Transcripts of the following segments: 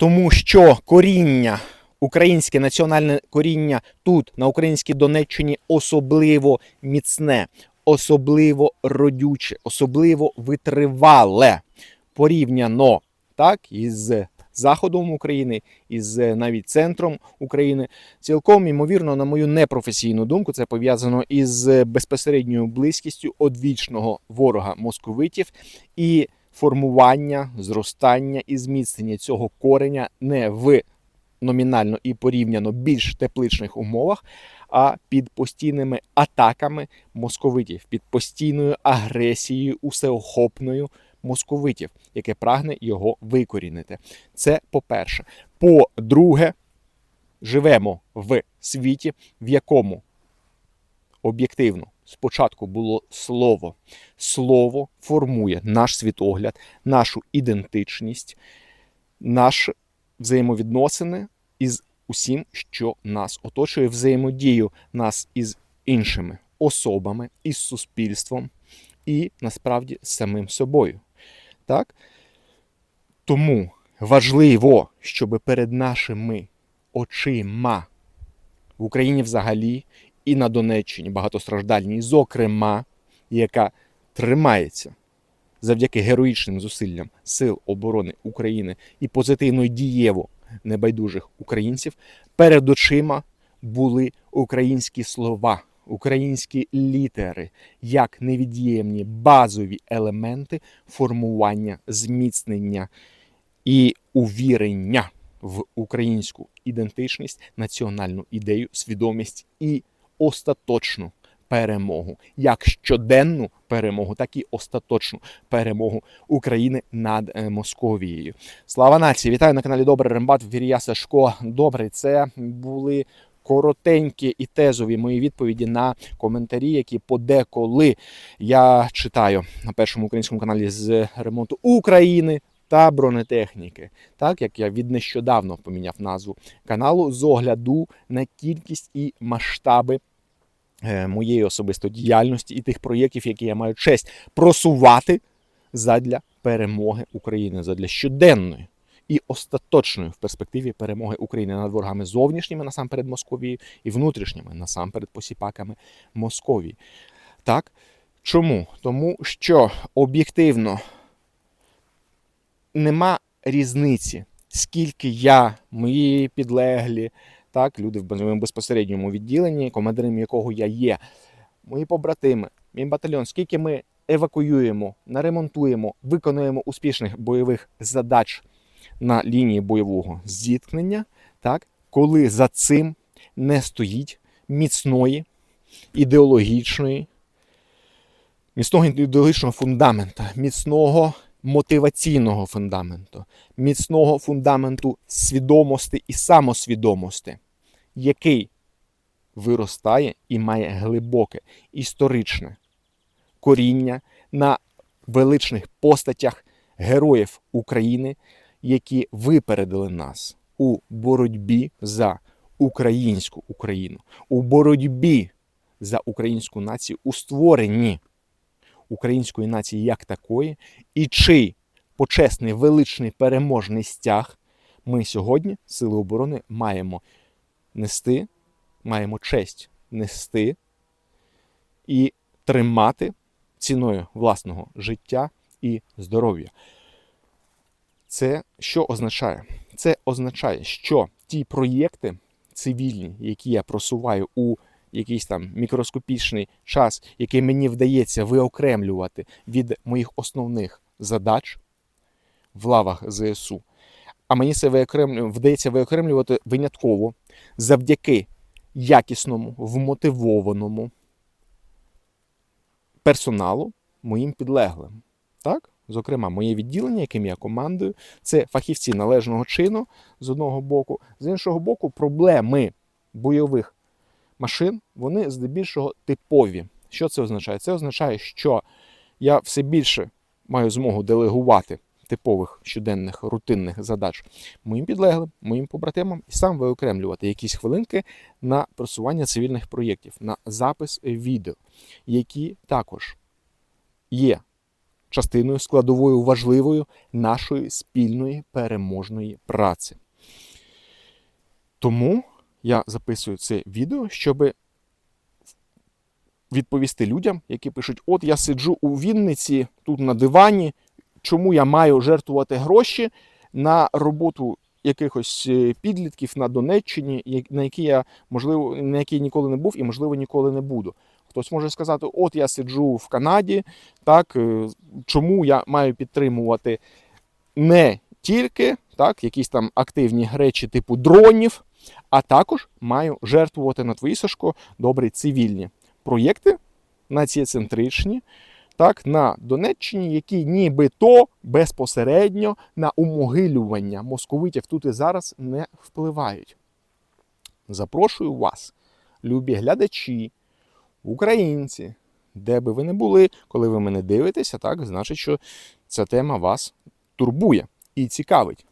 тому що коріння, українське національне коріння тут, на українській Донеччині, особливо міцне, особливо родюче, особливо витривале порівняно так, із заходом України, із е, навіть центром України. Цілком ймовірно, на мою непрофесійну думку, це пов'язано із е, безпосередньою близькістю одвічного ворога московитів і формування, зростання і зміцнення цього кореня не в номінально і порівняно більш тепличних умовах, а під постійними атаками московитів, під постійною агресією усеохопною московитів, яке прагне його викорінити. Це по-перше. По-друге, живемо в світі, в якому об'єктивно спочатку було слово. Слово формує наш світогляд, нашу ідентичність, наші взаємовідносини із усім, що нас оточує, взаємодію нас із іншими особами, із суспільством і насправді з самим собою. Так? Тому важливо, щоб перед нашими очима в Україні взагалі і на Донеччині багатостраждальній, зокрема, яка тримається завдяки героїчним зусиллям Сил оборони України і позитивно й дієво небайдужих українців, перед очима були українські слова, українські літери як невід'ємні базові елементи формування, зміцнення і увірення в українську ідентичність, національну ідею, свідомість і остаточну перемогу, як щоденну перемогу, так і остаточну перемогу України над е, Московією. Слава нації! Вітаю на каналі Добрий Рембат. Вір'я Сашко. Добрий. Це були. Коротенькі і тезові мої відповіді на коментарі, які подеколи я читаю на першому українському каналі з ремонту України та бронетехніки. Так як я від нещодавно поміняв назву каналу з огляду на кількість і масштаби моєї особистої діяльності і тих проєктів, які я маю честь просувати задля перемоги України, задля щоденної і остаточної в перспективі перемоги України над ворогами зовнішніми насамперед Московії і внутрішніми насамперед посіпаками Московії. Так? Чому? Тому що об'єктивно нема різниці, скільки я, мої підлеглі, так, люди в безпосередньому відділенні, командиром якого я є. Мої побратими, мій батальйон, скільки ми евакуюємо, наремонтуємо, виконуємо успішних бойових задач на лінії бойового зіткнення, так, коли за цим не стоїть міцної ідеологічної, міцного ідеологічного фундамента, міцного мотиваційного фундаменту, міцного фундаменту свідомості і самосвідомості, який виростає і має глибоке історичне коріння на величних постатях героїв України, які випередили нас у боротьбі за українську Україну, у боротьбі за українську націю, у створенні української нації як такої, і чий почесний величний переможний стяг ми сьогодні, Сили оборони, маємо нести, маємо честь нести і тримати ціною власного життя і здоров'я. Це що означає? Це означає, що ті проєкти цивільні, які я просуваю у якийсь там мікроскопічний час, який мені вдається виокремлювати від моїх основних задач в лавах ЗСУ. А мені це виокремлю... вдається виокремлювати винятково завдяки якісному, вмотивованому персоналу моїм підлеглим. Так? Зокрема, моє відділення, яким я командую, це фахівці належного чину з одного боку, з іншого боку, проблеми бойових машин, вони здебільшого типові. Що це означає? Це означає, що я все більше маю змогу делегувати типових щоденних рутинних задач моїм підлеглим, моїм побратимам і сам виокремлювати якісь хвилинки на просування цивільних проєктів, на запис відео, які також є частиною складовою важливою нашої спільної переможної праці. Тому я записую це відео, щоб відповісти людям, які пишуть: От я сиджу у Вінниці тут на дивані, чому я маю жертвувати гроші на роботу якихось е, підлітків на Донеччині, на які я можливо на які ніколи не був і можливо ніколи не буду. Хтось може сказати: От я сиджу в Канаді, так е, чому я маю підтримувати не тільки так, якісь там активні речі типу дронів, а також маю жертвувати на твої Сашко добрі цивільні проєкти націєцентричні, так, на Донеччині, які нібито безпосередньо на умогилювання московитів тут і зараз не впливають. Запрошую вас, любі глядачі, українці, де би ви не були, коли ви мене дивитеся, так, значить, що ця тема вас турбує і цікавить.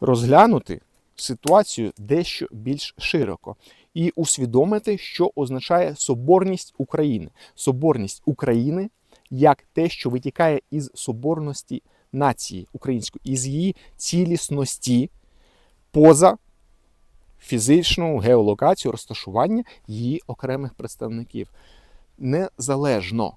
Розглянути ситуацію дещо більш широко і усвідомити, що означає соборність України. Соборність України як те, що витікає із соборності нації української, із її цілісності поза фізичну геолокацію, розташування її окремих представників. Незалежно,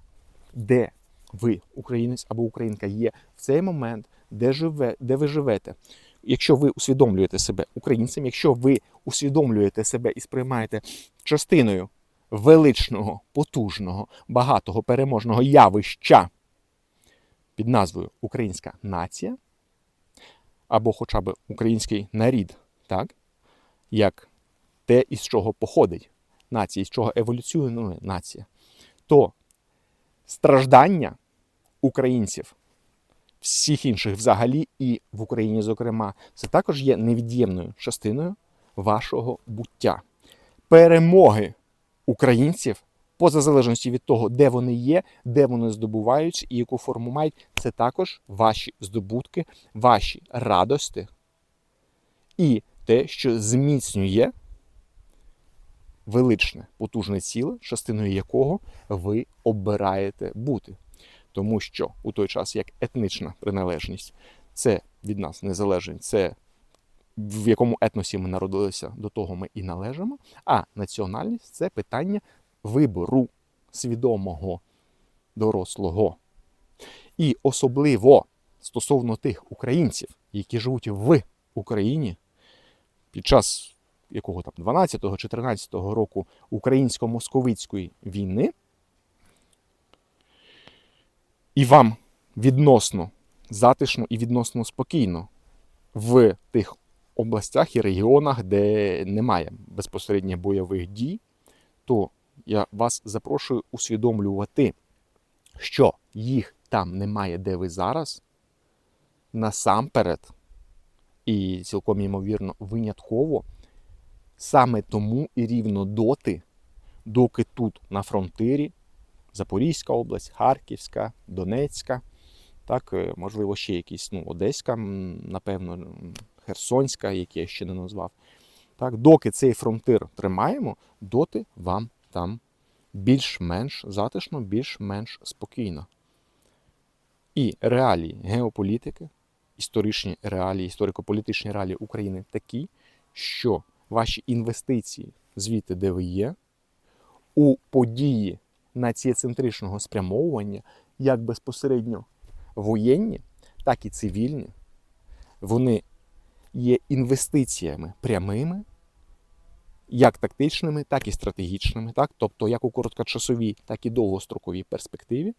де ви, українець або українка, є в цей момент, де, живе, де ви живете. Якщо ви усвідомлюєте себе українцем, якщо ви усвідомлюєте себе і сприймаєте частиною величного, потужного, багатого переможного явища під назвою Українська нація, або хоча б український нарід, так? як те, із чого походить нація, із чого еволюціонує нація, то страждання українців, всіх інших взагалі, і в Україні, зокрема, це також є невід'ємною частиною вашого буття. Перемоги українців, поза залежності від того, де вони є, де вони здобуваються і яку форму мають, це також ваші здобутки, ваші радости і те, що зміцнює величне, потужне ціле, частиною якого ви обираєте бути. Тому що у той час як етнична приналежність це від нас не залежить, це в якому етносі ми народилися, до того ми і належимо. А національність це питання вибору свідомого, дорослого. І особливо стосовно тих українців, які живуть в Україні під час якого там 12-14 року українсько-московицької війни, і вам відносно затишно і відносно спокійно в тих областях і регіонах, де немає безпосередньо бойових дій, то я вас запрошую усвідомлювати, що їх там немає, де ви зараз, насамперед, і цілком ймовірно винятково, саме тому і рівно доти, доки тут на фронтирі Запорізька область, Харківська, Донецька, так, е, можливо, ще якісь, ну, Одеська, напевно, Херсонська, які я ще не назвав. Так, доки цей фронтир тримаємо, доти вам там більш-менш затишно, більш-менш спокійно. І реалії геополітики, історичні реалії, історико-політичні реалії України такі, що ваші інвестиції звідти, де ви є, у події націєцентричного спрямовування, як безпосередньо воєнні, так і цивільні, вони є інвестиціями прямими, як тактичними, так і стратегічними, так? тобто як у короткочасовій, так і довгостроковій перспективі,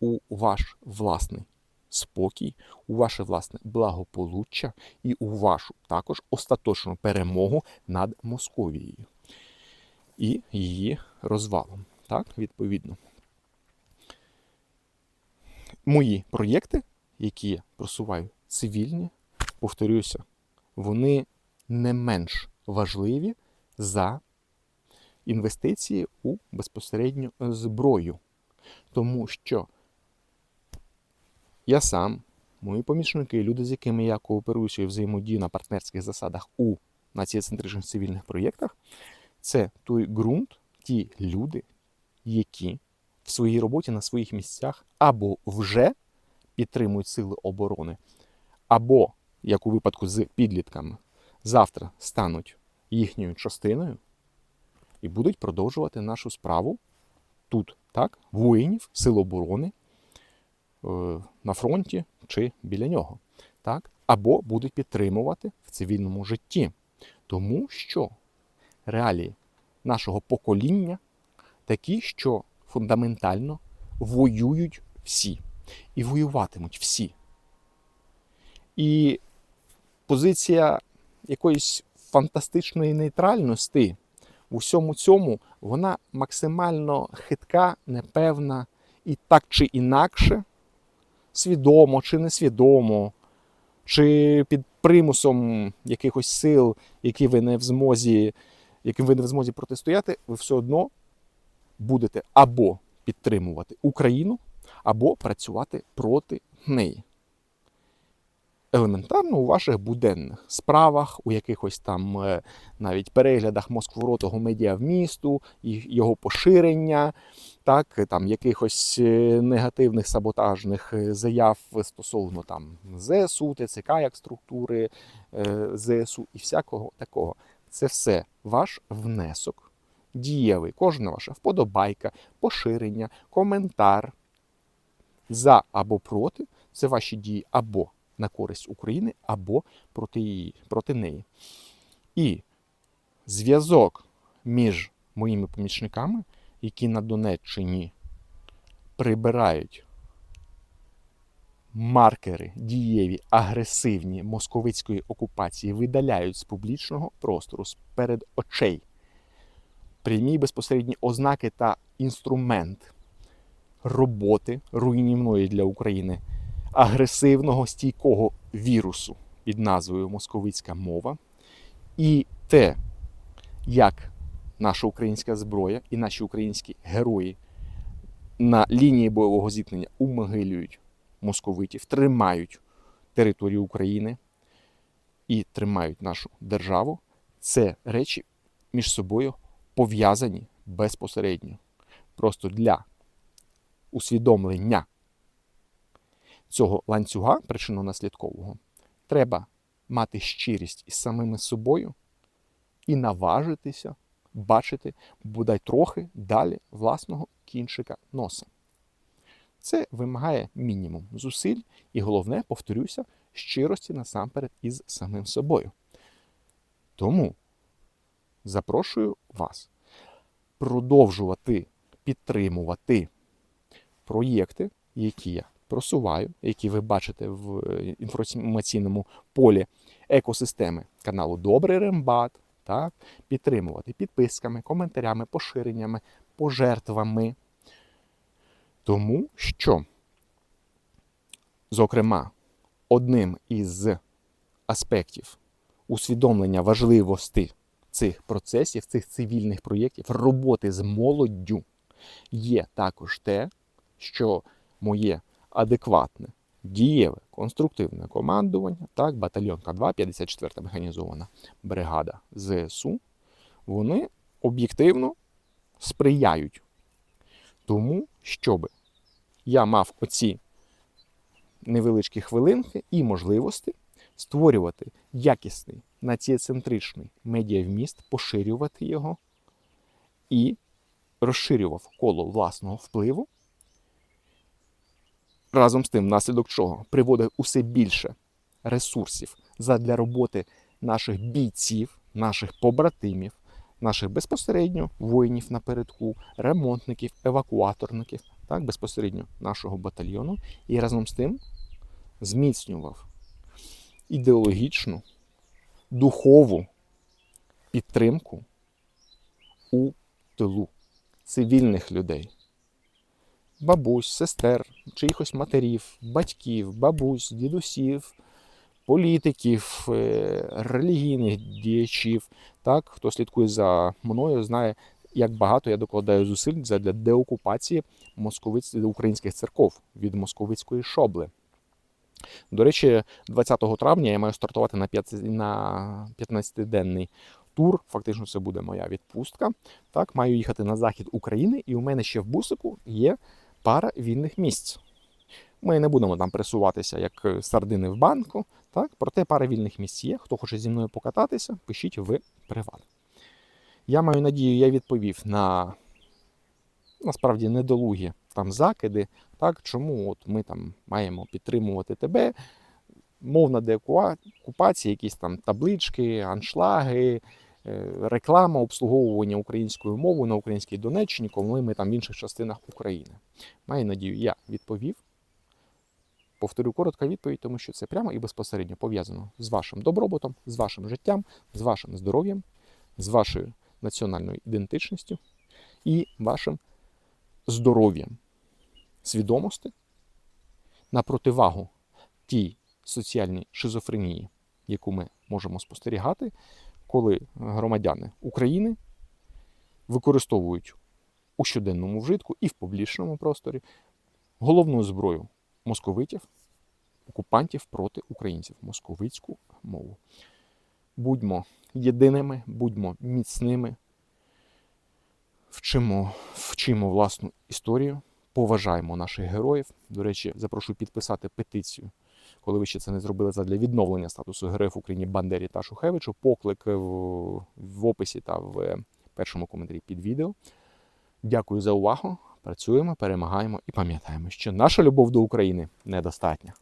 у ваш власний спокій, у ваше власне благополуччя і у вашу також остаточну перемогу над Московією і її розвалом. Так, відповідно. Мої проєкти, які я просуваю цивільні, повторюся, вони не менш важливі за інвестиції у безпосередню зброю. Тому що я сам, мої помічники, люди, з якими я кооперуюся і взаємодію на партнерських засадах у націєцентричних цивільних проєктах, це той ґрунт, ті люди, які в своїй роботі на своїх місцях або вже підтримують сили оборони, або, як у випадку з підлітками, завтра стануть їхньою частиною і будуть продовжувати нашу справу тут, так, воїнів, сил оборони е, на фронті чи біля нього, так, або будуть підтримувати в цивільному житті. Тому що реалії нашого покоління такі, що фундаментально воюють всі і воюватимуть всі. І позиція якоїсь фантастичної нейтральності у всьому цьому вона максимально хитка, непевна і так чи інакше, свідомо чи несвідомо, чи під примусом якихось сил, які ви не в змозі, яким ви не в змозі протистояти, ви все одно будете або підтримувати Україну, або працювати проти неї. Елементарно у ваших буденних справах, у якихось там е, навіть переглядах Москворотого медіа в місту, його поширення, так, там якихось е, негативних саботажних е, заяв стосовно там ЗСУ, ТЦК як структури ЗСУ і всякого такого. Це все ваш внесок дієвий, кожна ваша вподобайка, поширення, коментар за або проти це ваші дії або на користь України, або проти її, проти неї. І зв'язок між моїми помічниками, які на Донеччині прибирають маркери дієві, агресивні московицької окупації, видаляють з публічного простору, з перед очей прямі безпосередні ознаки та інструмент роботи руйнівної для України агресивного стійкого вірусу під назвою Московицька мова, і те, як наша українська зброя і наші українські герої на лінії бойового зіткнення умогилюють московитів, тримають територію України і тримають нашу державу, це речі між собою пов'язані безпосередньо. Просто для усвідомлення цього ланцюга причинно-наслідкового треба мати щирість із самими собою і наважитися бачити бодай трохи далі власного кінчика носа. Це вимагає мінімум зусиль, і головне, повторюся, щирості насамперед із самим собою. Тому запрошую вас продовжувати підтримувати проєкти, які я просуваю, які ви бачите в інформаційному полі екосистеми каналу Добрий Рембат. Так, Підтримувати підписками, коментарями, поширеннями, пожертвами. Тому що, зокрема, одним із аспектів усвідомлення важливості цих процесів, цих цивільних проєктів, роботи з молоддю. Є також те, що моє адекватне, дієве, конструктивне командування, так, батальйон К2, 54 та механізована бригада ЗСУ, вони об'єктивно сприяють тому, щоб я мав оці невеличкі хвилинки і можливості створювати якісний націєцентричний медіавміст, поширювати його і розширював коло власного впливу. Разом з тим, внаслідок чого приводив усе більше ресурсів задля роботи наших бійців, наших побратимів, наших безпосередньо воїнів напередку, ремонтників, евакуаторників, так, безпосередньо нашого батальйону, і разом з тим зміцнював ідеологічну духову підтримку у тилу цивільних людей. Бабусь, сестер, чиїхось матерів, батьків, бабусь, дідусів, політиків, е, релігійних діячів. Так, Хто слідкує за мною, знає, як багато я докладаю зусиль для деокупації московиць українських церков від московицької шобли. До речі, 20 травня я маю стартувати на 15-денний тур. Фактично, це буде моя відпустка. Так, маю їхати на захід України, і у мене ще в бусику є пара вільних місць. Ми не будемо там пресуватися як е, сардини в банку. Так, проте пара вільних місць є. Хто хоче зі мною покататися, пишіть в приват. Я маю надію, я відповів на насправді недолугі там закиди. Так, чому от ми там маємо підтримувати тебе? Мовна деокупація, якісь там таблички, аншлаги, е, реклама, обслуговування українською мовою на українській Донеччині, коли ми там в інших частинах України. Маю надію, я відповів. Повторю коротка відповідь, тому що це прямо і безпосередньо пов'язано з вашим добробутом, з вашим життям, з вашим здоров'ям, з вашою національною ідентичністю і вашим здоров'ям свідомості на противагу тій соціальній шизофренії, яку ми можемо спостерігати, коли громадяни України використовують у щоденному вжитку і в публічному просторі головну зброю московитів, окупантів проти українців московицьку мову. Будьмо єдиними, будьмо міцними, вчимо, вчимо власну історію, поважаємо наших героїв. До речі, запрошую підписати петицію, коли ви ще це не зробили задля відновлення статусу героїв України Бандері та Шухевичу. Поклик в, в описі та в першому коментарі під відео. Дякую за увагу. Працюємо, перемагаємо і пам'ятаємо, що наша любов до України недостатня.